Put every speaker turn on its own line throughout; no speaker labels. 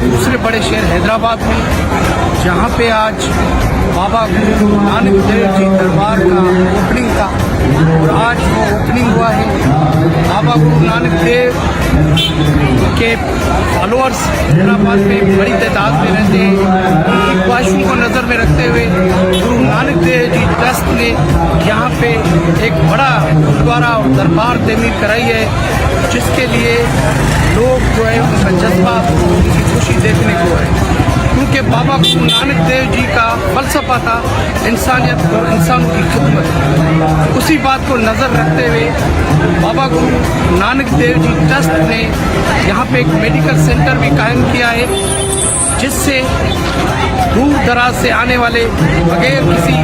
دوسرے بڑے شہر حیدرآباد میں، جہاں پہ آج بابا گرو نانک دیو جی دربار کا اوپننگ تھا اور آج وہ اوپننگ ہوا ہے۔ بابا گرو نانک دیو کے فالوورس حیدرآباد میں بڑی تعداد میں رہتے ہیں۔ خواہشوں کو نظر میں رکھتے ہوئے گرو نانک دیو جی ٹرسٹ نے یہاں پہ ایک بڑا گردوارا اور دربار تعمیر کرائی ہے، جس کے لیے لوگ جو ہے ان کا جذبہ ان کی خوشی دیکھنے کو ہے کیونکہ بابا گرو نانک دیو جی کا فلسفہ تھا انسانیت اور انسانوں کی خدمت اسی بات کو نظر رکھتے ہوئے بابا گرو نانک دیو جی ٹرسٹ نے یہاں پہ ایک میڈیکل سینٹر بھی قائم کیا ہے جس سے دور دراز سے آنے والے بغیر کسی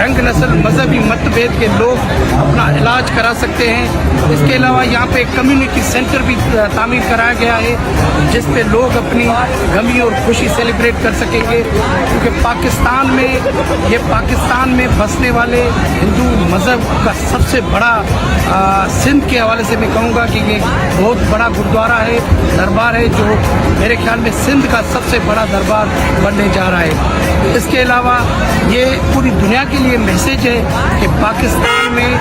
رنگ نسل مذہبی متبید کے لوگ اپنا علاج کرا سکتے ہیں۔ اس کے علاوہ یہاں پہ کمیونٹی سینٹر بھی تعمیر کرایا گیا ہے، جس پہ لوگ اپنی غمی اور خوشی سیلیبریٹ کر سکیں گے۔ کیونکہ پاکستان میں، یہ پاکستان میں بسنے والے ہندو مذہب کا سب سے بڑا سندھ کے حوالے سے میں کہوں گا کہ یہ بہت بڑا گرودوارہ ہے، دربار ہے، جو میرے خیال میں سندھ کا سب سے بڑا دربار بننے جا رہا ہے۔ اس کے علاوہ یہ پوری دنیا کے لیے میسج ہے کہ پاکستان میں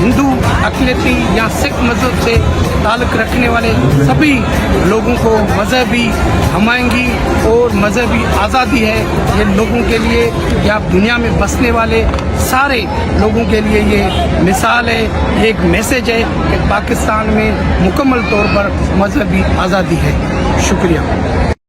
ہندو، اقلیتی یا سکھ مذہب سے تعلق رکھنے والے سبھی لوگوں کو مذہبی ہمائنگی اور مذہبی آزادی ہے۔ یہ لوگوں کے لیے یا دنیا میں بسنے والے سارے لوگوں کے لیے یہ مثال ہے۔ یہ ایک میسج ہے کہ پاکستان میں مکمل طور پر مذہبی آزادی ہے۔ شکریہ۔